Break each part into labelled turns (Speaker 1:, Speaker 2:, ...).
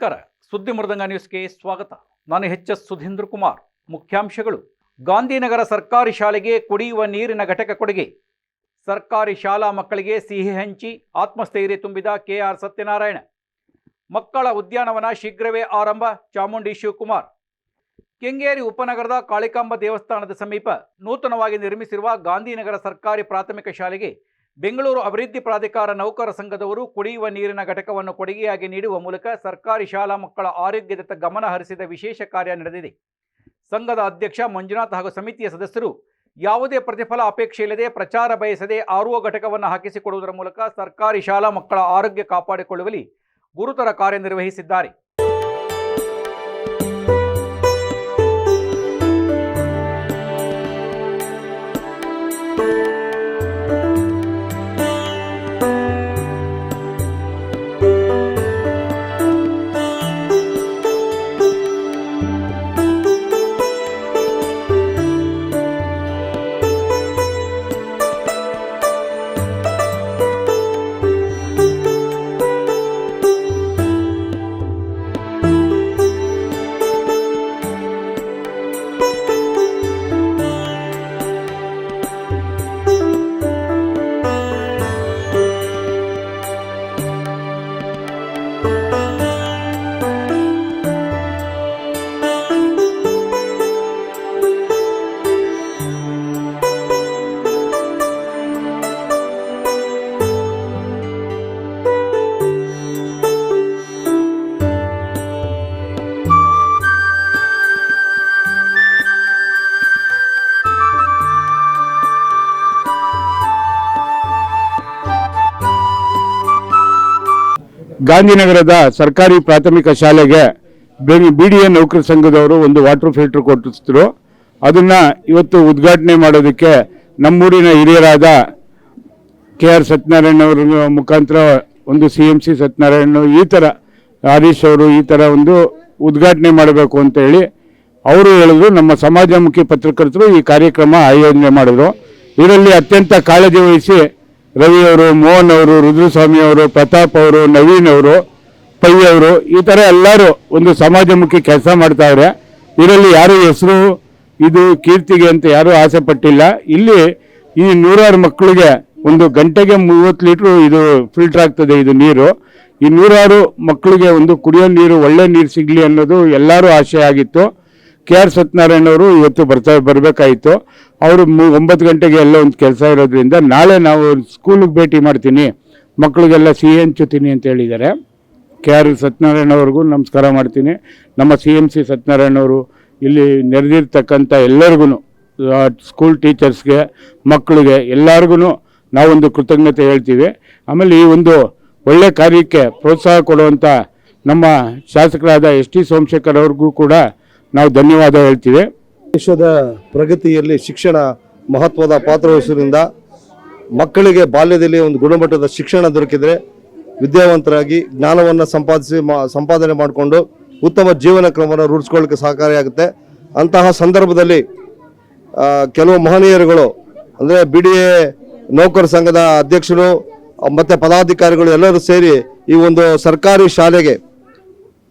Speaker 1: ನಮಸ್ಕಾರ. ಸುದ್ದಿ ಮೃದಂಗ ನ್ಯೂಸ್ಗೆ ಸ್ವಾಗತ. ನಾನು ಎಚ್ ಎಸ್ ಸುಧೀಂದ್ರ ಕುಮಾರ್. ಮುಖ್ಯಾಂಶಗಳು. ಗಾಂಧಿನಗರ ಸರ್ಕಾರಿ ಶಾಲೆಗೆ ಕುಡಿಯುವ ನೀರಿನ ಘಟಕ ಕೊಡುಗೆ. ಸರ್ಕಾರಿ ಶಾಲಾ ಮಕ್ಕಳಿಗೆ ಸಿಹಿ ಹಂಚಿ ಆತ್ಮಸ್ಥೈರ್ಯ ತುಂಬಿದ ಕೆಆರ್ ಸತ್ಯನಾರಾಯಣ. ಮಕ್ಕಳ ಉದ್ಯಾನವನ ಶೀಘ್ರವೇ ಆರಂಭ. ಚಾಮುಂಡಿ ಶಿವಕುಮಾರ್. ಕೆಂಗೇರಿ ಉಪನಗರದ ಕಾಳಿಕಾಂಬ ದೇವಸ್ಥಾನದ ಸಮೀಪ ನೂತನವಾಗಿ ನಿರ್ಮಿಸಿರುವ ಗಾಂಧಿನಗರ ಸರ್ಕಾರಿ ಪ್ರಾಥಮಿಕ ಶಾಲೆಗೆ ಬೆಂಗಳೂರು ಅಭಿವೃದ್ಧಿ ಪ್ರಾಧಿಕಾರ ನೌಕರ ಸಂಘದವರು ಕುಡಿಯುವ ನೀರಿನ ಘಟಕವನ್ನು ಕೊಡುಗೆಯಾಗಿ ನೀಡುವ ಮೂಲಕ ಸರ್ಕಾರಿ ಶಾಲಾ ಮಕ್ಕಳ ಆರೋಗ್ಯದತ್ತ ಗಮನ ಹರಿಸಿದ ವಿಶೇಷ ಕಾರ್ಯ ನಡೆದಿದೆ. ಸಂಘದ ಅಧ್ಯಕ್ಷ ಮಂಜುನಾಥ್ ಹಾಗೂ ಸಮಿತಿಯ ಸದಸ್ಯರು ಯಾವುದೇ ಪ್ರತಿಫಲ ಅಪೇಕ್ಷೆ ಇಲ್ಲದೆ ಪ್ರಚಾರ ಬಯಸದೆ ಆರ್ಒ ಘಟಕವನ್ನು ಹಾಕಿಸಿಕೊಡುವುದರ ಮೂಲಕ ಸರ್ಕಾರಿ ಶಾಲಾ ಮಕ್ಕಳ ಆರೋಗ್ಯ ಕಾಪಾಡಿಕೊಳ್ಳುವಲ್ಲಿ ಗುರುತರ ಕಾರ್ಯನಿರ್ವಹಿಸಿದ್ದಾರೆ
Speaker 2: ಗಾಂಧಿನಗರದ ಸರ್ಕಾರಿ ಪ್ರಾಥಮಿಕ ಶಾಲೆಗೆ ಬಿ ಡಿ ಎ ನೌಕರ ಸಂಘದವರು ಒಂದು ವಾಟರ್ ಫಿಲ್ಟರ್ ಕೊಟ್ಟಿಸಿದ್ರು. ಅದನ್ನ ಇವತ್ತು ಉದ್ಘಾಟನೆ ಮಾಡೋದಕ್ಕೆ ನಮ್ಮೂರಿನ ಹಿರಿಯರಾದ ಕೆ ಆರ್ ಸತ್ಯನಾರಾಯಣ ಅವರ ಮುಖಾಂತರ ಒಂದು ಸಿ ಎಂ ಸಿ ಸತ್ಯನಾರಾಯಣ ಈ ಥರ ಹರೀಶ್ ಅವರು ಈ ಥರ ಒಂದು ಉದ್ಘಾಟನೆ ಮಾಡಬೇಕು ಅಂತ ಹೇಳಿ ಅವರು ಹೇಳಿದ್ರು. ನಮ್ಮ ಸಮಾಜಮುಖಿ ಪತ್ರಕರ್ತರು ಈ ಕಾರ್ಯಕ್ರಮ ಆಯೋಜನೆ ಮಾಡಿದ್ರು. ಇದರಲ್ಲಿ ಅತ್ಯಂತ ಕಾಳಜಿ ವಹಿಸಿ ರವಿ ಅವರು, ಮೋಹನ್ ಅವರು, ರುದ್ರಸ್ವಾಮಿ ಅವರು, ಪ್ರತಾಪ್ ಅವರು, ನವೀನ್ ಅವರು, ಪೈ ಅವರು, ಈ ಥರ ಎಲ್ಲರೂ ಒಂದು ಸಮಾಜಮುಖಿ ಕೆಲಸ ಮಾಡ್ತಾವ್ರೆ ಇದರಲ್ಲಿ ಯಾರು ಹೆಸರು, ಇದು ಕೀರ್ತಿಗೆ ಅಂತ ಯಾರೂ ಆಸೆ ಪಟ್ಟಿಲ್ಲ. ಇಲ್ಲಿ ಈ ನೂರಾರು ಮಕ್ಕಳಿಗೆ ಒಂದು ಗಂಟೆಗೆ ಮೂವತ್ತು ಲೀಟ್ರು ಇದು ಫಿಲ್ಟರ್ ಆಗ್ತದೆ, ಇದು ನೀರು. ಈ ನೂರಾರು ಮಕ್ಕಳಿಗೆ ಒಂದು ಕುಡಿಯೋ ನೀರು, ಒಳ್ಳೆ ನೀರು ಸಿಗಲಿ ಅನ್ನೋದು ಎಲ್ಲರೂ ಆಶೆ ಆಗಿತ್ತು. ಕೆ ಆರ್ ಸತ್ಯನಾರಾಯಣ ಅವರು ಇವತ್ತು ಬರ್ತಾ ಬರಬೇಕಾಯಿತು. ಅವರು ಒಂಬತ್ತು ಗಂಟೆಗೆ ಎಲ್ಲ ಒಂದು ಕೆಲಸ ಇರೋದ್ರಿಂದ ನಾಳೆ ನಾವು ಸ್ಕೂಲಿಗೆ ಭೇಟಿ ಮಾಡ್ತೀನಿ. ಮಕ್ಕಳಿಗೆಲ್ಲ ಸಿಹಿ ಹಂಚುತ್ತೀನಿ ಅಂತ ಹೇಳಿದ್ದಾರೆ. ಕೆ ಆರ್ ಸತ್ಯನಾರಾಯಣ ಅವ್ರಿಗೂ ನಮಸ್ಕಾರ ಮಾಡ್ತೀನಿ. ನಮ್ಮ ಸಿ ಎಂ ಸಿ ಸತ್ಯನಾರಾಯಣ ಅವರು ಇಲ್ಲಿ ನೆರೆದಿರ್ತಕ್ಕಂಥ ಎಲ್ಲರಿಗೂ ಸ್ಕೂಲ್ ಟೀಚರ್ಸ್ಗೆ ಮಕ್ಕಳಿಗೆ ಎಲ್ಲರಿಗೂ ನಾವೊಂದು ಕೃತಜ್ಞತೆ ಹೇಳ್ತೀವಿ. ಆಮೇಲೆ ಈ ಒಂದು ಒಳ್ಳೆ ಕಾರ್ಯಕ್ಕೆ ಪ್ರೋತ್ಸಾಹ ಕೊಡುವಂಥ ನಮ್ಮ ಶಾಸಕರಾದ ಎಸ್ ಟಿ ಸೋಮಶೇಖರ್ ಅವ್ರಿಗೂ ಕೂಡ ನಾವು ಧನ್ಯವಾದ ಹೇಳ್ತೀವಿ.
Speaker 3: ದೇಶದ ಪ್ರಗತಿಯಲ್ಲಿ ಶಿಕ್ಷಣ ಮಹತ್ವದ ಪಾತ್ರ ವಹಿಸುವುದರಿಂದ ಮಕ್ಕಳಿಗೆ ಬಾಲ್ಯದಲ್ಲಿ ಒಂದು ಗುಣಮಟ್ಟದ ಶಿಕ್ಷಣ ದೊರಕಿದರೆ ವಿದ್ಯಾವಂತರಾಗಿ ಜ್ಞಾನವನ್ನು ಸಂಪಾದಿಸಿ ಸಂಪಾದನೆ ಮಾಡಿಕೊಂಡು ಉತ್ತಮ ಜೀವನ ಕ್ರಮವನ್ನು ರೂಢಿಸ್ಕೊಳ್ಳಿಕ್ಕೆ ಸಹಕಾರಿಯಾಗುತ್ತೆ. ಅಂತಹ ಸಂದರ್ಭದಲ್ಲಿ ಕೆಲವು ಮಹನೀಯರುಗಳು, ಅಂದರೆ ಬಿ ಡಿ ಎ ನೌಕರ ಸಂಘದ ಅಧ್ಯಕ್ಷರು, ಮತ್ತು ಪದಾಧಿಕಾರಿಗಳು ಎಲ್ಲರೂ ಸೇರಿ ಈ ಒಂದು ಸರ್ಕಾರಿ ಶಾಲೆಗೆ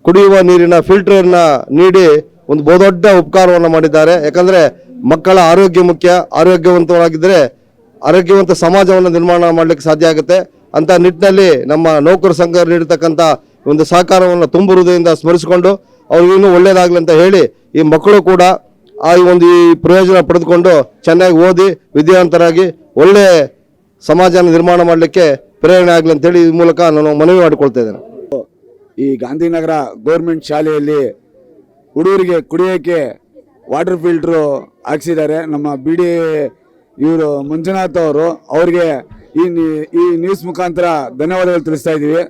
Speaker 3: ಕುಡಿಯುವ ನೀರಿನ ಫಿಲ್ಟರನ್ನು ನೀಡಿ ಒಂದು ಬಹುದೊಡ್ಡ ಉಪಕಾರವನ್ನು ಮಾಡಿದ್ದಾರೆ. ಯಾಕಂದ್ರೆ ಮಕ್ಕಳ ಆರೋಗ್ಯ ಮುಖ್ಯ. ಆರೋಗ್ಯವಂತವಾಗಿದ್ದರೆ ಆರೋಗ್ಯವಂತ ಸಮಾಜವನ್ನು ನಿರ್ಮಾಣ ಮಾಡಲಿಕ್ಕೆ ಸಾಧ್ಯ ಆಗುತ್ತೆ. ಅಂತ ನಿಟ್ಟಿನಲ್ಲಿ ನಮ್ಮ ನೌಕರ ಸಂಘ ನೀಡತಕ್ಕಂಥ ಒಂದು ಸಹಕಾರವನ್ನು ತುಂಬ ಹೃದಯದಿಂದ ಸ್ಮರಿಸಿಕೊಂಡು ಅವ್ರಿಗೆ ಇನ್ನೂ ಒಳ್ಳೆಯದಾಗಲಿ ಅಂತ ಹೇಳಿ ಈ ಮಕ್ಕಳು ಕೂಡ ಆ ಒಂದು ಈ ಪ್ರಯೋಜನ ಪಡೆದುಕೊಂಡು ಚೆನ್ನಾಗಿ ಓದಿ ವಿದ್ಯಾವಂತರಾಗಿ ಒಳ್ಳೆ ಸಮಾಜನ ನಿರ್ಮಾಣ ಮಾಡಲಿಕ್ಕೆ ಪ್ರೇರಣೆ ಆಗಲಿ ಅಂತೇಳಿ ಈ ಮೂಲಕ ನಾನು ಮನವಿ ಮಾಡಿಕೊಳ್ತಾ ಇದ್ದೇನೆ.
Speaker 4: ಈ ಗಾಂಧಿನಗರ ಗೌರ್ಮೆಂಟ್ ಶಾಲೆಯಲ್ಲಿ ಹುಡುಗರಿಗೆ ಕುಡಿಯೋಕ್ಕೆ ವಾಟರ್ ಫಿಲ್ಟ್ರು ಹಾಕ್ಸಿದ್ದಾರೆ. ನಮ್ಮ ಬಿ ಡಿ ಇವರು ಮಂಜುನಾಥ್ ಅವರು. ಅವ್ರಿಗೆ ಈ ಈ ನ್ಯೂಸ್ ಮುಖಾಂತರ ಧನ್ಯವಾದಗಳು ತಿಳಿಸ್ತಾ ಇದ್ದೀವಿ.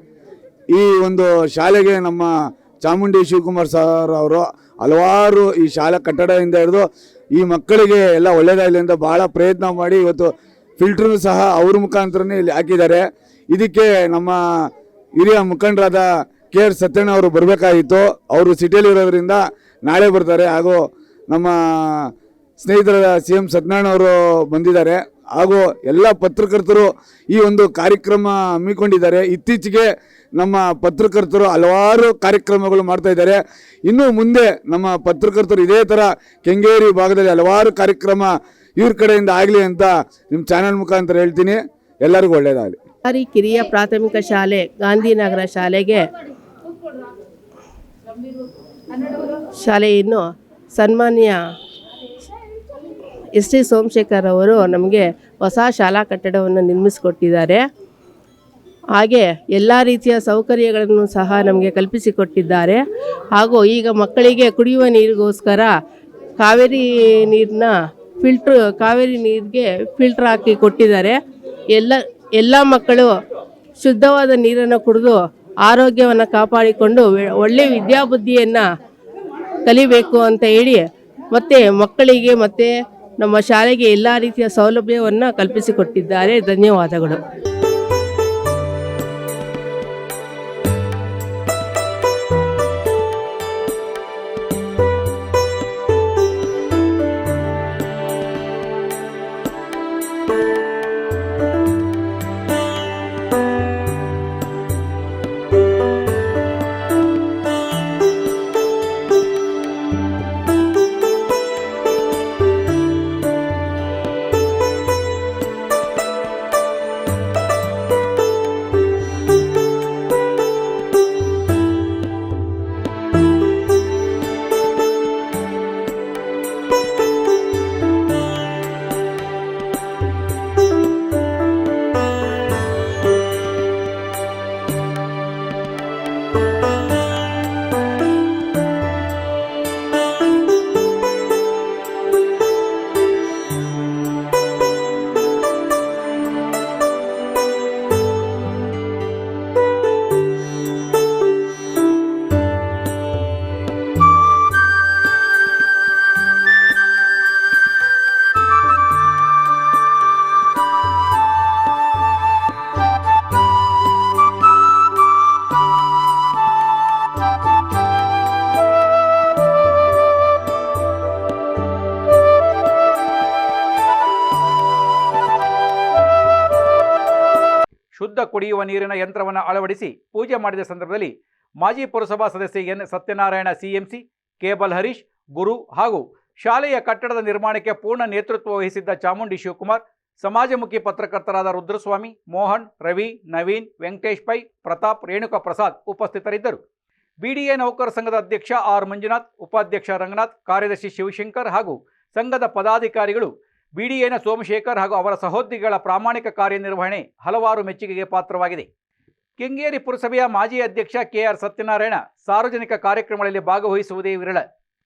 Speaker 4: ಈ ಒಂದು ಶಾಲೆಗೆ ನಮ್ಮ ಚಾಮುಂಡಿ ಶಿವಕುಮಾರ್ ಸರ್ ಅವರು ಹಲವಾರು ಈ ಶಾಲಾ ಕಟ್ಟಡದಿಂದ ಹಿಡಿದು ಈ ಮಕ್ಕಳಿಗೆ ಎಲ್ಲ ಒಳ್ಳೆಯದಾಗಲಿ ಅಂತ ಭಾಳ ಪ್ರಯತ್ನ ಮಾಡಿ ಇವತ್ತು ಫಿಲ್ಟ್ರೂ ಸಹ ಅವ್ರ ಮುಖಾಂತರನೇ ಇಲ್ಲಿ ಹಾಕಿದ್ದಾರೆ. ಇದಕ್ಕೆ ನಮ್ಮ ಹಿರಿಯ ಮುಖಂಡರಾದ ಕೆ ಆರ್ ಸತ್ಯಣ್ಣ ಅವರು ಬರಬೇಕಾಗಿತ್ತು. ಅವರು ಸಿಟಿಯಲ್ಲಿ ಇರೋದ್ರಿಂದ ನಾಳೆ ಬರ್ತಾರೆ. ಹಾಗೂ ನಮ್ಮ ಸ್ನೇಹಿತರ ಸಿ ಎಂ ಅವರು ಬಂದಿದ್ದಾರೆ. ಹಾಗೂ ಎಲ್ಲ ಪತ್ರಕರ್ತರು ಈ ಒಂದು ಕಾರ್ಯಕ್ರಮ ಹಮ್ಮಿಕೊಂಡಿದ್ದಾರೆ. ಇತ್ತೀಚೆಗೆ ನಮ್ಮ ಪತ್ರಕರ್ತರು ಹಲವಾರು ಕಾರ್ಯಕ್ರಮಗಳು ಮಾಡ್ತಾ ಇದ್ದಾರೆ. ಇನ್ನು ಮುಂದೆ ನಮ್ಮ ಪತ್ರಕರ್ತರು ಇದೇ ಥರ ಕೆಂಗೇರಿ ಭಾಗದಲ್ಲಿ ಹಲವಾರು ಕಾರ್ಯಕ್ರಮ ಇವ್ರ ಕಡೆಯಿಂದ ಆಗಲಿ ಅಂತ ನಿಮ್ಮ ಚಾನೆಲ್ ಮುಖಾಂತರ ಹೇಳ್ತೀನಿ. ಎಲ್ಲರಿಗೂ ಒಳ್ಳೆಯದಾಗಲಿ
Speaker 5: ಕಿರಿಯ ಪ್ರಾಥಮಿಕ ಶಾಲೆ, ಗಾಂಧಿನಗರ ಶಾಲೆಗೆ ಶಾಲೆಯನ್ನು ಸನ್ಮಾನ್ಯ ಎಸ್ ಟಿ ಸೋಮಶೇಖರ್ ಅವರು ನಮಗೆ ಹೊಸ ಶಾಲಾ ಕಟ್ಟಡವನ್ನು ನಿರ್ಮಿಸಿಕೊಟ್ಟಿದ್ದಾರೆ. ಹಾಗೆ ಎಲ್ಲ ರೀತಿಯ ಸೌಕರ್ಯಗಳನ್ನು ಸಹ ನಮಗೆ ಕಲ್ಪಿಸಿಕೊಟ್ಟಿದ್ದಾರೆ. ಹಾಗೂ ಈಗ ಮಕ್ಕಳಿಗೆ ಕುಡಿಯುವ ನೀರಿಗೋಸ್ಕರ ಕಾವೇರಿ ನೀರನ್ನ ಫಿಲ್ಟ್ರ್ ಕಾವೇರಿ ನೀರಿಗೆ ಫಿಲ್ಟ್ರ್ ಹಾಕಿ ಕೊಟ್ಟಿದ್ದಾರೆ. ಎಲ್ಲ ಎಲ್ಲ ಮಕ್ಕಳು ಶುದ್ಧವಾದ ನೀರನ್ನು ಕುಡಿದು ಆರೋಗ್ಯವನ್ನು ಕಾಪಾಡಿಕೊಂಡು ಒಳ್ಳೆ ವಿದ್ಯಾಬುದ್ಧಿಯನ್ನು ಕಲಿಬೇಕು ಅಂತ ಹೇಳಿ ಮತ್ತು ಮಕ್ಕಳಿಗೆ ಮತ್ತು ನಮ್ಮ ಶಾಲೆಗೆ ಎಲ್ಲ ರೀತಿಯ ಸೌಲಭ್ಯವನ್ನು ಕಲ್ಪಿಸಿಕೊಟ್ಟಿದ್ದಾರೆ. ಧನ್ಯವಾದಗಳು.
Speaker 1: ಶುದ್ಧ ಕುಡಿಯುವ ನೀರಿನ ಯಂತ್ರವನ್ನು ಅಳವಡಿಸಿ ಪೂಜೆ ಮಾಡಿದ ಸಂದರ್ಭದಲ್ಲಿ ಮಾಜಿ ಪುರಸಭಾ ಸದಸ್ಯ N. Satyanarayana, CMC, cable Harish, Guru ಹಾಗೂ ಶಾಲೆಯ ಕಟ್ಟಡದ ನಿರ್ಮಾಣಕ್ಕೆ ಪೂರ್ಣ ನೇತೃತ್ವ ವಹಿಸಿದ್ದ ಚಾಮುಂಡಿ ಶಿವಕುಮಾರ್, ಸಮಾಜಮುಖಿ ಪತ್ರಕರ್ತರಾದ ರುದ್ರಸ್ವಾಮಿ, ಮೋಹನ್, ರವಿ, ನವೀನ್, ವೆಂಕಟೇಶ್ ಪೈ, ಪ್ರತಾಪ್, ರೇಣುಕಾ ಪ್ರಸಾದ್ ಉಪಸ್ಥಿತರಿದ್ದರು. ಬಿಡಿಎ ನೌಕರ ಸಂಘದ ಅಧ್ಯಕ್ಷ ಆರ್ ಮಂಜುನಾಥ್, ಉಪಾಧ್ಯಕ್ಷ ರಂಗನಾಥ್, ಕಾರ್ಯದರ್ಶಿ ಶಿವಶಂಕರ್ ಹಾಗೂ ಸಂಘದ ಪದಾಧಿಕಾರಿಗಳು ಬಿಡಿಎನ ಸೋಮಶೇಖರ್ ಹಾಗೂ ಅವರ ಸಹೋದ್ಯೋಗಿಗಳ ಪ್ರಾಮಾಣಿಕ ಕಾರ್ಯನಿರ್ವಹಣೆ ಹಲವಾರು ಮೆಚ್ಚುಗೆಗೆ ಪಾತ್ರವಾಗಿದೆ. ಕೆಂಗೇರಿ ಪುರಸಭೆಯ ಮಾಜಿ ಅಧ್ಯಕ್ಷ ಕೆಆರ್ ಸತ್ಯನಾರಾಯಣ ಸಾರ್ವಜನಿಕ ಕಾರ್ಯಕ್ರಮಗಳಲ್ಲಿ ಭಾಗವಹಿಸುವುದೇ ವಿರಳ.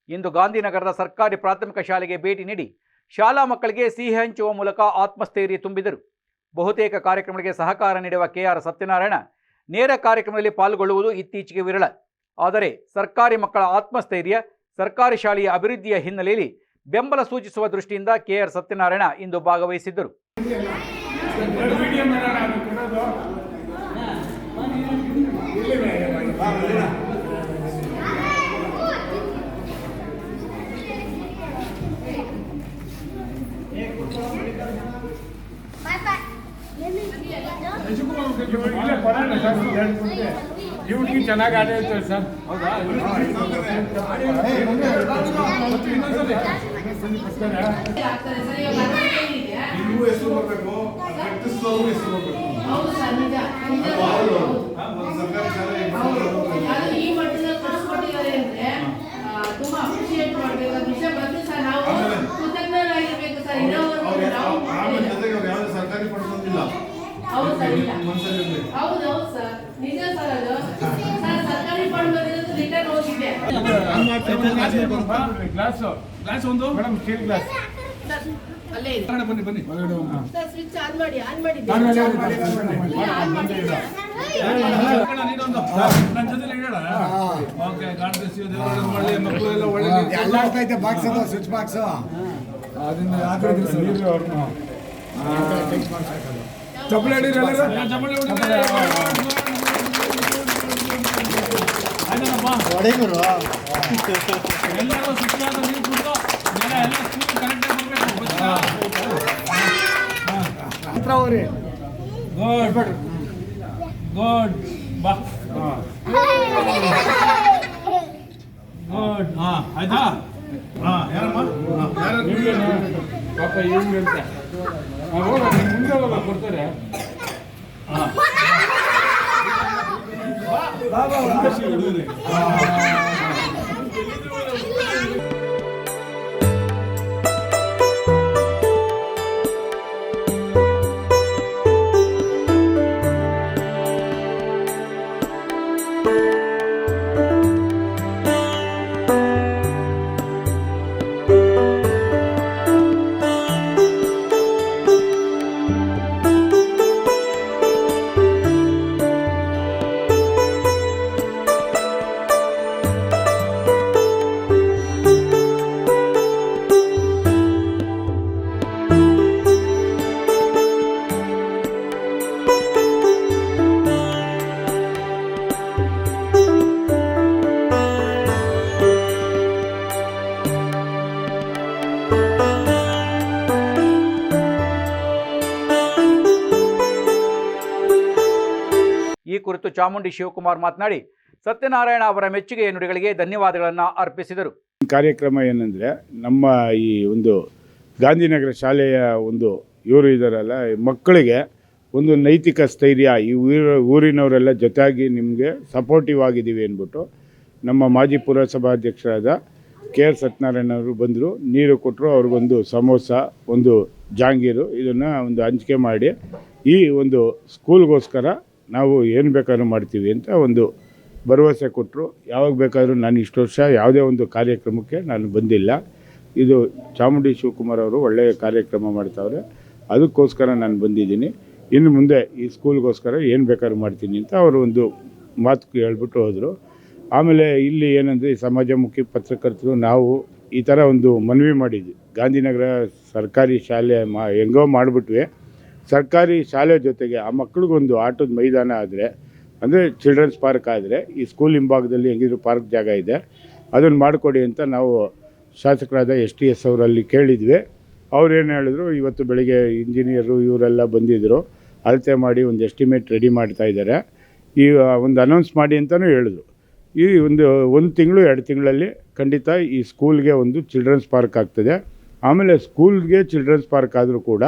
Speaker 1: ಇಂದು ಗಾಂಧಿನಗರದ ಸರ್ಕಾರಿ ಪ್ರಾಥಮಿಕ ಶಾಲೆಗೆ ಭೇಟಿ ನೀಡಿ ಶಾಲಾ ಮಕ್ಕಳಿಗೆ ಸಿಹಿ ಹಂಚುವ ಮೂಲಕ ಆತ್ಮಸ್ಥೈರ್ಯ ತುಂಬಿದರು. ಬಹುತೇಕ ಕಾರ್ಯಕ್ರಮಗಳಿಗೆ ಸಹಕಾರ ನೀಡುವ ಕೆಆರ್ ಸತ್ಯನಾರಾಯಣ ನೇರ ಕಾರ್ಯಕ್ರಮದಲ್ಲಿ ಪಾಲ್ಗೊಳ್ಳುವುದು ಇತ್ತೀಚೆಗೆ ವಿರಳ. ಆದರೆ ಸರ್ಕಾರಿ ಮಕ್ಕಳ ಆತ್ಮಸ್ಥೈರ್ಯ, ಸರ್ಕಾರಿ ಶಾಲೆಯ ಅಭಿವೃದ್ಧಿಯ ಹಿನ್ನೆಲೆಯಲ್ಲಿ ಬೆಂಬಲ ಸೂಚಿಸುವ ದೃಷ್ಟಿಯಿಂದ ಕೆಆರ್ ಸತ್ಯನಾರಾಯಣ ಇಂದು ಭಾಗವಹಿಸಿದ್ದರು.
Speaker 6: ಇವ್ರಿಗೆ ಚೆನ್ನಾಗಿ ಆಟ ಹೇಳ್ತಾರೆ ಸರ್. ಹೌದಾ
Speaker 7: ಯಾವ್ದು ಸರ್ಕಾರಿ
Speaker 5: ಹೌದು ಸರ್ ಇಲ್ಲ ಹೌದು ಹೌದು ಸರ್. ನಿಜ ಸರ್ ಅದು. ಸರ್ ಸರ್ಕಾರಿ ಫಂಡ್ ಬಂದಿರೋದು ರಿಟರ್ನ್ ಹೋಗಿದೆ.
Speaker 6: ಗ್ಲಾಸ್. ಗ್ಲಾಸ್ ಒಂದು? Madam steel glass.
Speaker 5: ಅಲ್ಲೇ ಇದೆ.
Speaker 6: ಬನ್ನಿ ಬನ್ನಿ.
Speaker 5: ಸರ್ ಸ್ವಿಚ್ ಆನ್ ಮಾಡಿ ಆನ್ ಮಾಡಿ ಆನ್ ಮಾಡಿ
Speaker 6: ನನ್ನ ಜೊತೆ ಹೇಳ. ಓಕೆ ಒಳ್ಳೇದು ಮಕ್ಕಳು ಎಲ್ಲ ಒಳ್ಳೆ
Speaker 8: ಎಲ್ಲ ಐತೆ ಬಾಕ್ಸ್ ಅದು ಸ್ವಿಚ್ ಬಾಕ್ಸ್ ಅದನ್ನ ಹಾಕಿದ್ರಿ ಸರ್.
Speaker 6: ಚಪ್ಪಲಿ. ಚಪ್ಪಲಿ.
Speaker 8: ಹೊಡೆಗುರು
Speaker 6: ಎಲ್ಲರೂ ಶಿಕ್ಷಣ ನೀರು ಕುಡ್ದು ಜನ ಎಲ್ಲ ಸ್ಕೂಲ್ ಕರೆಕ್ಟಾಗಿ ಬರಬೇಕು
Speaker 8: ಹೋಗ್ರಿ
Speaker 6: ಗುಡ್ ಗುಡ್ ಬಾ ಗುಡ್ ಹಾ ಆಯ್ತಾ ಹಾ ಯಾರಮ್ಮ ಹಾ, ಯಾರು
Speaker 2: ಪಾಪ ಏನು ಹೇಳ್ತಾರೆ ಮುಂದೆ ಹೋಗ ಕೊಡ್ತಾರೆ
Speaker 1: ಈ ಕುರಿತು ಚಾಮುಂಡಿ ಶಿವಕುಮಾರ್ ಮಾತನಾಡಿ, ಸತ್ಯನಾರಾಯಣ ಅವರ ಮೆಚ್ಚುಗೆಯ ನುಡಿಗಳಿಗೆ ಧನ್ಯವಾದಗಳನ್ನು ಅರ್ಪಿಸಿದರು.
Speaker 2: ಕಾರ್ಯಕ್ರಮ ಏನಂದರೆ, ನಮ್ಮ ಈ ಒಂದು ಗಾಂಧಿನಗರ ಶಾಲೆಯ ಒಂದು ಇವರು ಇದ್ದಾರಲ್ಲ ಮಕ್ಕಳಿಗೆ ಒಂದು ನೈತಿಕ ಸ್ಥೈರ್ಯ, ಈ ಊರ, ಊರಿನವರೆಲ್ಲ ಜೊತೆಯಾಗಿ ನಿಮಗೆ ಸಪೋರ್ಟಿವ್ ಆಗಿದ್ದೀವಿ ಅಂದ್ಬಿಟ್ಟು, ನಮ್ಮ ಮಾಜಿ ಪುರಸಭಾಧ್ಯಕ್ಷರಾದ ಕೆ ಆರ್ ಸತ್ಯನಾರಾಯಣ ಅವರು ಬಂದರು, ನೀರು ಕೊಟ್ಟರು ಅವ್ರಿಗೊಂದು ಸಮೋಸ, ಒಂದು ಜಾಂಗೀರು, ಇದನ್ನು ಒಂದು ಹಂಚಿಕೆ ಮಾಡಿ, ಈ ಒಂದು ಸ್ಕೂಲ್ಗೋಸ್ಕರ ನಾವು ಏನು ಬೇಕಾದ್ರೂ ಮಾಡ್ತೀವಿ ಅಂತ ಒಂದು ಭರವಸೆ ಕೊಟ್ಟರು ಯಾವಾಗ ಬೇಕಾದರೂ ನಾನು ಇಷ್ಟು ವರ್ಷ ಯಾವುದೇ ಒಂದು ಕಾರ್ಯಕ್ರಮಕ್ಕೆ ನಾನು ಬಂದಿಲ್ಲ. ಇದು ಚಾಮುಂಡಿ ಶಿವಕುಮಾರ್ ಅವರು ಒಳ್ಳೆಯ ಕಾರ್ಯಕ್ರಮ ಮಾಡ್ತಾವ್ರೆ. ಅದಕ್ಕೋಸ್ಕರ ನಾನು ಬಂದಿದ್ದೀನಿ. ಇನ್ನು ಮುಂದೆ ಈ ಸ್ಕೂಲ್ಗೋಸ್ಕರ ಏನು ಬೇಕಾದ್ರೂ ಮಾಡ್ತೀನಿ ಅಂತ ಅವರು ಒಂದು ಮಾತು ಹೇಳ್ಬಿಟ್ಟು ಹೋದರು. ಆಮೇಲೆ ಇಲ್ಲಿ ಏನಂದರೆ ಸಮಾಜಮುಖಿ ಪತ್ರಕರ್ತರು ನಾವು ಈ ಥರ ಒಂದು ಮನವಿ ಮಾಡಿದ್ವಿ. ಗಾಂಧಿನಗರ ಸರ್ಕಾರಿ ಶಾಲೆ ಮಾ ಹೆಂಗೋ ಮಾಡಿಬಿಟ್ವಿ. ಸರ್ಕಾರಿ ಶಾಲೆ ಜೊತೆಗೆ ಆ ಮಕ್ಳಿಗೊಂದು ಆಟದ ಮೈದಾನ ಆದರೆ, ಅಂದರೆ ಚಿಲ್ಡ್ರನ್ಸ್ ಪಾರ್ಕ್ ಆದರೆ, ಈ ಸ್ಕೂಲ್ ಹಿಂಭಾಗದಲ್ಲಿ ಹೆಂಗಿದ್ರು ಪಾರ್ಕ್ ಜಾಗ ಇದೆ. ಅದನ್ನು ಮಾಡಿಕೊಡಿ ಅಂತ ನಾವು ಶಾಸಕರಾದ ಎಸ್ ಟಿ ಎಸ್ ಅವರಲ್ಲಿ ಕೇಳಿದ್ವಿ. ಅವ್ರೇನು ಹೇಳಿದ್ರು, ಇವತ್ತು ಬೆಳಿಗ್ಗೆ ಇಂಜಿನಿಯರು ಇವರೆಲ್ಲ ಬಂದಿದ್ದರು ಅಳತೆ ಮಾಡಿ ಒಂದು ಎಸ್ಟಿಮೇಟ್ ರೆಡಿ ಮಾಡ್ತಾ ಇದ್ದಾರೆ ಈ ಒಂದು ಅನೌನ್ಸ್ ಮಾಡಿ ಅಂತಲೂ ಹೇಳಿದ್ರು. ಈ ಒಂದು ಒಂದು ತಿಂಗಳು, ಎರಡು ತಿಂಗಳಲ್ಲಿ ಖಂಡಿತ ಈ ಸ್ಕೂಲ್ಗೆ ಒಂದು ಚಿಲ್ಡ್ರನ್ಸ್ ಪಾರ್ಕ್ ಆಗ್ತದೆ. ಆಮೇಲೆ ಸ್ಕೂಲ್ಗೆ ಚಿಲ್ಡ್ರನ್ಸ್ ಪಾರ್ಕ್ ಆದರೂ ಕೂಡ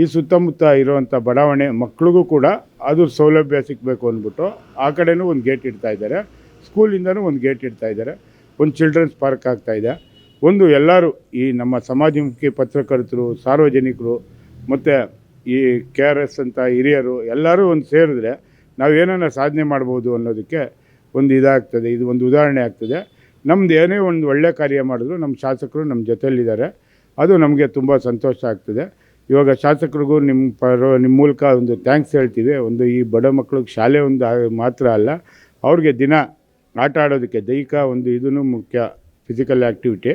Speaker 2: ಈ ಸುತ್ತಮುತ್ತ ಇರುವಂಥ ಬಡಾವಣೆ ಮಕ್ಕಳಿಗೂ ಕೂಡ ಅದು ಸೌಲಭ್ಯ ಸಿಗಬೇಕು ಅಂದ್ಬಿಟ್ಟು ಆ ಕಡೆನೂ ಒಂದು ಗೇಟ್ ಇಡ್ತಾ ಇದ್ದಾರೆ. ಸ್ಕೂಲಿಂದನೂ ಒಂದು ಗೇಟ್ ಇಡ್ತಾ ಇದ್ದಾರೆ. ಒಂದು ಚಿಲ್ಡ್ರನ್ಸ್ ಪಾರ್ಕ್ ಆಗ್ತಾಯಿದೆ ಒಂದು ಎಲ್ಲರೂ ಈ ನಮ್ಮ ಸಮಾಜಮುಖಿ ಪತ್ರಕರ್ತರು, ಸಾರ್ವಜನಿಕರು ಮತ್ತು ಈ ಕೆ ಆರ್ ಎಸ್ ಅಂತ ಹಿರಿಯರು ಎಲ್ಲರೂ ಒಂದು ಸೇರಿದ್ರೆ ನಾವು ಏನನ್ನ ಸಾಧನೆ ಮಾಡ್ಬೋದು ಅನ್ನೋದಕ್ಕೆ ಒಂದು ಇದಾಗ್ತದೆ. ಇದು ಒಂದು ಉದಾಹರಣೆ ಆಗ್ತದೆ. ನಮ್ದು ಏನೇ ಒಂದು ಒಳ್ಳೆ ಕಾರ್ಯ ಮಾಡಿದ್ರು ನಮ್ಮ ಶಾಸಕರು ನಮ್ಮ ಜೊತೆಯಲ್ಲಿದ್ದಾರೆ. ಅದು ನಮಗೆ ತುಂಬ ಸಂತೋಷ ಆಗ್ತದೆ. ಇವಾಗ ಶಾಸಕರಿಗೂ ನಿಮ್ಮ ಪರ ನಿಮ್ಮ ಮೂಲಕ ಒಂದು ಥ್ಯಾಂಕ್ಸ್ ಹೇಳ್ತೀವಿ. ಒಂದು ಈ ಬಡ ಮಕ್ಕಳಿಗೆ ಶಾಲೆ ಒಂದು ಮಾತ್ರ ಅಲ್ಲ, ಅವ್ರಿಗೆ ದಿನ ಆಟ ಆಡೋದಕ್ಕೆ ದೈಹಿಕ ಒಂದು ಇದೂ ಮುಖ್ಯ ಫಿಸಿಕಲ್ ಆ್ಯಕ್ಟಿವಿಟಿ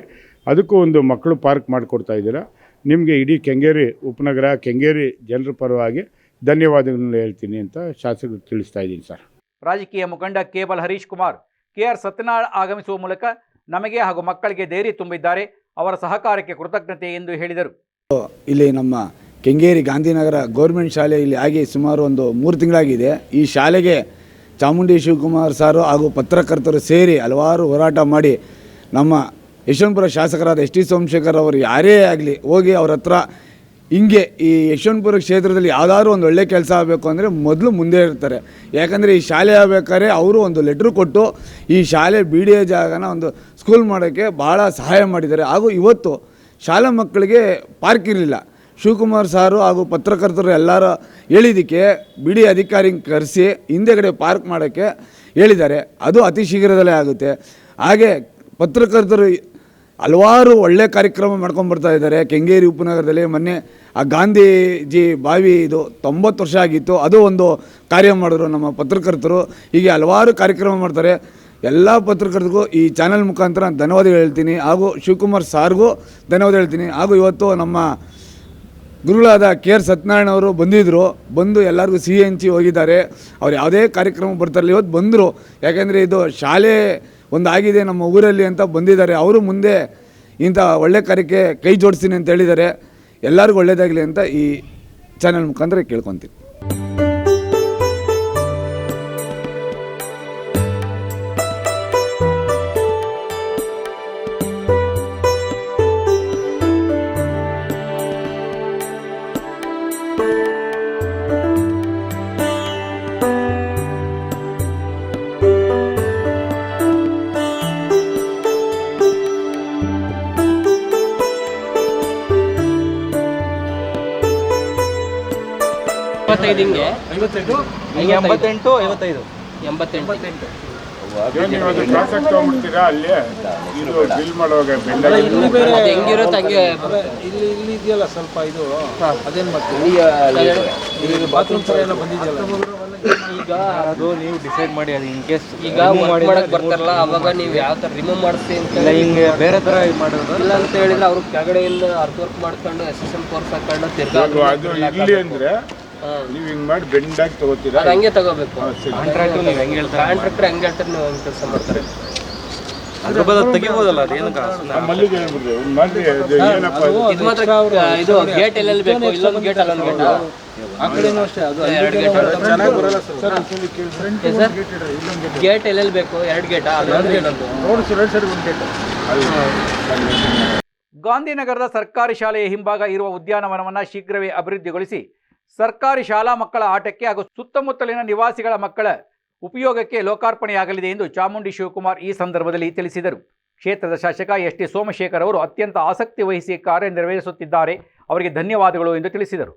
Speaker 2: ಅದಕ್ಕೂ ಒಂದು ಮಕ್ಕಳು ಪಾರ್ಕ್ ಮಾಡಿಕೊಡ್ತಾ ಇದ್ದೀರಾ. ನಿಮಗೆ ಇಡೀ ಕೆಂಗೇರಿ ಉಪನಗರ, ಕೆಂಗೇರಿ ಜನರ ಪರವಾಗಿ ಧನ್ಯವಾದಗಳನ್ನ ಹೇಳ್ತೀನಿ ಅಂತ ಶಾಸಕರು ತಿಳಿಸ್ತಾ ಇದ್ದೀನಿ ಸರ್.
Speaker 1: ರಾಜಕೀಯ ಮುಖಂಡ cable Harish Kumar K R Satyanarayana ಆಗಮಿಸುವ ಮೂಲಕ ನಮಗೆ ಹಾಗೂ ಮಕ್ಕಳಿಗೆ ಧೈರ್ಯ ತುಂಬಿದ್ದಾರೆ. ಅವರ ಸಹಕಾರಕ್ಕೆ ಕೃತಜ್ಞತೆ ಎಂದು ಹೇಳಿದರು.
Speaker 4: ಇಲ್ಲಿ ನಮ್ಮ ಕೆಂಗೇರಿ ಗಾಂಧಿನಗರ ಗೌರ್ಮೆಂಟ್ ಶಾಲೆ ಇಲ್ಲಿ ಆಗಿ ಸುಮಾರು ಒಂದು ಮೂರು ತಿಂಗಳಾಗಿದೆ. ಈ ಶಾಲೆಗೆ ಚಾಮುಂಡಿ ಶಿವಕುಮಾರ್ ಸಾರು ಹಾಗೂ ಪತ್ರಕರ್ತರು ಸೇರಿ ಹಲವಾರು ಹೋರಾಟ ಮಾಡಿ ನಮ್ಮ ಯಶವಂತಪುರ ಶಾಸಕರಾದ ಎಸ್ ಟಿ ಸೋಮಶೇಖರ್ ಅವರು ಯಾರೇ ಆಗಲಿ ಹೋಗಿ ಅವ್ರ ಹತ್ರ ಹಿಂಗೆ ಈ ಯಶವಂತಪುರ ಕ್ಷೇತ್ರದಲ್ಲಿ ಯಾವುದಾದ್ರು ಒಂದು ಒಳ್ಳೆ ಕೆಲಸ ಆಗಬೇಕು ಅಂದರೆ ಮೊದಲು ಮುಂದೆ ಇರ್ತಾರೆ. ಯಾಕಂದರೆ ಈ ಶಾಲೆ ಆಗಬೇಕಾದ್ರೆ ಅವರು ಒಂದು ಲೆಟ್ರ್ ಕೊಟ್ಟು ಈ ಶಾಲೆ ಬಿ ಡಿ ಎ ಜಾಗನ ಒಂದು ಸ್ಕೂಲ್ ಮಾಡೋಕ್ಕೆ ಭಾಳ ಸಹಾಯ ಮಾಡಿದ್ದಾರೆ. ಹಾಗೂ ಇವತ್ತು ಶಾಲಾ ಮಕ್ಕಳಿಗೆ ಪಾರ್ಕ್ ಇರಲಿಲ್ಲ. ಶಿವಕುಮಾರ್ ಸಾರು ಹಾಗೂ ಪತ್ರಕರ್ತರು ಎಲ್ಲರೂ ಹೇಳಿದ್ದಕ್ಕೆ ಬಿಡಿ ಅಧಿಕಾರಿ ಕರೆಸಿ ಹಿಂದೆಗಡೆ ಪಾರ್ಕ್ ಮಾಡೋಕ್ಕೆ ಹೇಳಿದ್ದಾರೆ. ಅದು ಅತಿ ಶೀಘ್ರದಲ್ಲೇ ಆಗುತ್ತೆ. ಹಾಗೆ ಪತ್ರಕರ್ತರು ಹಲವಾರು ಒಳ್ಳೆ ಕಾರ್ಯಕ್ರಮ ಮಾಡ್ಕೊಂಡು ಬರ್ತಾ ಇದ್ದಾರೆ. ಕೆಂಗೇರಿ ಉಪನಗರದಲ್ಲಿ ಮೊನ್ನೆ ಆ ಗಾಂಧೀಜಿ ಬಾವಿ ಇದು ತೊಂಬತ್ತು ವರ್ಷ ಆಗಿತ್ತು. ಅದು ಒಂದು ಕಾರ್ಯ ಮಾಡಿದ್ರು ನಮ್ಮ ಪತ್ರಕರ್ತರು. ಹೀಗೆ ಹಲವಾರು ಕಾರ್ಯಕ್ರಮ ಮಾಡ್ತಾರೆ. ಎಲ್ಲ ಪತ್ರಕರ್ತರಿಗೂ ಈ ಚಾನೆಲ್ ಮುಖಾಂತರ ಧನ್ಯವಾದ ಹೇಳ್ತೀನಿ. ಹಾಗೂ ಶಿವಕುಮಾರ್ ಸಾರ್ಗೂ ಧನ್ಯವಾದ ಹೇಳ್ತೀನಿ. ಹಾಗೂ ಇವತ್ತು ನಮ್ಮ ಗುರುಗಳಾದ ಕೆ ಆರ್ ಸತ್ಯನಾರಾಯಣ ಅವರು ಬಂದಿದ್ದರು ಬಂದು ಎಲ್ಲರಿಗೂ ಸಿಹಿ ಹಂಚಿ ಹೋಗಿದ್ದಾರೆ. ಅವ್ರು ಯಾವುದೇ ಕಾರ್ಯಕ್ರಮ ಬರ್ತಾರಲ್ಲ ಇವತ್ತು ಬಂದರು. ಯಾಕೆಂದರೆ ಇದು ಶಾಲೆ ಒಂದು ಆಗಿದೆ ನಮ್ಮ ಊರಲ್ಲಿ ಅಂತ ಬಂದಿದ್ದಾರೆ. ಅವರು ಮುಂದೆ ಇಂಥ ಒಳ್ಳೆ ಕಾರ್ಯಕ್ಕೆ ಕೈ ಜೋಡಿಸ್ತೀನಿ ಅಂತ ಹೇಳಿದ್ದಾರೆ. ಎಲ್ಲರಿಗೂ ಒಳ್ಳೆಯದಾಗಲಿ ಅಂತ ಈ ಚಾನೆಲ್ ಮುಖಾಂತರ ಕೇಳ್ಕೊತೀನಿ.
Speaker 9: ಎಂಬತ್ತೈದು ಹಿಂಗೆ.
Speaker 6: ಐವತ್ತೈದು
Speaker 9: ಎಂಬತ್ತೆಂಟು ಐವತ್ತೈದು. ಎಂಬತ್ತೆಂಟು. ಅದು ಹೆಂಗಿರುತ್ತೆ ಹಂಗೆ
Speaker 6: ಇಲ್ಲಿ ಇಲ್ಲಿ ಇದೆಯಲ್ಲ ಸ್ವಲ್ಪ ಇದು ಅದೇನ್ ಮಾಡ್ತೀವಿ ಈಗ ಬಾತ್ರೂಮ್ ತರ ಏನೋ ಬಂದಿದೆಯಲ್ಲ.
Speaker 9: ಈಗ ಅದು ನೀವು ಡಿಸೈಡ್ ಮಾಡಿ ಅದು ಇನ್ ಕೇಸ್ ಈಗ ವರ್ಕ್ ಮಾಡಕ್ ಬರ್ತಾರಲ್ಲ ಅವಾಗ ನೀವು ಯಾವ ತರ ರಿಮೂವ್ ಮಾಡಿಸ್ತೀವಿ ಅಂತ ಹಿಂಗೆ ಬೇರೆ ತರ ಮಾಡೋದು ಇಲ್ಲ ಅಂತ ಹೇಳಿದ್ರೆ ಅವ್ರ ಕೆಳಗಡೆಯಿಂದ ಅರ್ಧ ವರ್ಕ್ ಮಾಡ್ಕೊಂಡು ಎಸ್ ಎಸ್ ಎಂ ಕೋರ್ಸ್ ಹಾಕೊಂಡು ತಿರ್ಗಾ
Speaker 2: ಅದು ಇಲ್ಲಿ ಅಂದ್ರೆ ನೀವು ಹಿಂಗ್ ಮಾಡಿ ಬೆಂಡ್ ಆಗಿ ತಗೋತೀರಾ?
Speaker 9: ಅದು ಹಂಗೆ ತಗೋಬೇಕು. ಕಾಂಟ್ರಾಕ್ಟ್ ನೀವು ಹೆಂಗೆ ಹೇಳ್ತಾರೆ? ಕಾಂಟ್ರಾಕ್ಟರ್ ಹೆಂಗೆ ಹೇಳ್ತಾರೆ ನೀವು ಹಂಗೆ ಕೆಲಸ ಮಾಡ್ತಾರೆ? ತೆಗಿಬೋದಲ್ಲ ಅದೇನು
Speaker 2: ಮಲ್ಲಿಗೆ ಹೇಳ್ಬಿಡ್ರಿ ಒಂದ್ ಮಾಡ್ರಿ ಅದು ಏನಪ್ಪ ಇದು?
Speaker 9: ಇದು ಮಾತ್ರ ಇದು ಗೇಟ್ ಎಲ್ಲೆಲ್ಲಿ ಬೇಕು? ಇಲ್ಲೊಂದು ಗೇಟ್ ಅಲ್ಲೊಂದು ಗೇಟ್
Speaker 6: ಆ ಕಡೆನೂ ಅಷ್ಟೇ ಅದು
Speaker 9: ಎರಡು ಗೇಟ್
Speaker 6: ಚೆನ್ನಾಗಿ ಬರಲ್ಲ ಸರ್
Speaker 9: ಗೇಟ್ ಎಲ್ಲೆಲ್ಲಿ ಬೇಕು? ಎರಡು ಗೇಟಾ ಅದೊಂದು ಗೇಟ್ ಒಂದು
Speaker 6: ರೋಡ್ ಸೈಡ್ ಒಂದು. ಗೇಟ್
Speaker 1: ಗಾಂಧಿನಗರದ ಸರ್ಕಾರಿ ಶಾಲೆಯ ಹಿಂಭಾಗ ಇರುವ ಉದ್ಯಾನವನವನ್ನು ಶೀಘ್ರವೇ ಅಭಿವೃದ್ಧಿಗೊಳಿಸಿ ಸರ್ಕಾರಿ ಶಾಲಾ ಮಕ್ಕಳ ಆಟಕ್ಕೆ ಹಾಗೂ ಸುತ್ತಮುತ್ತಲಿನ ನಿವಾಸಿಗಳ ಮಕ್ಕಳ ಉಪಯೋಗಕ್ಕೆ ಲೋಕಾರ್ಪಣೆಯಾಗಲಿದೆ ಎಂದು ಚಾಮುಂಡಿ ಶಿವಕುಮಾರ್ ಈ ಸಂದರ್ಭದಲ್ಲಿ ತಿಳಿಸಿದರು. ಕ್ಷೇತ್ರದ ಶಾಸಕ ಎಸ್ ಟಿ ಸೋಮಶೇಖರ್ ಅವರು ಅತ್ಯಂತ ಆಸಕ್ತಿ ವಹಿಸಿ ಕಾರ್ಯನಿರ್ವಹಿಸುತ್ತಿದ್ದಾರೆ. ಅವರಿಗೆ ಧನ್ಯವಾದಗಳು ಎಂದು ತಿಳಿಸಿದರು.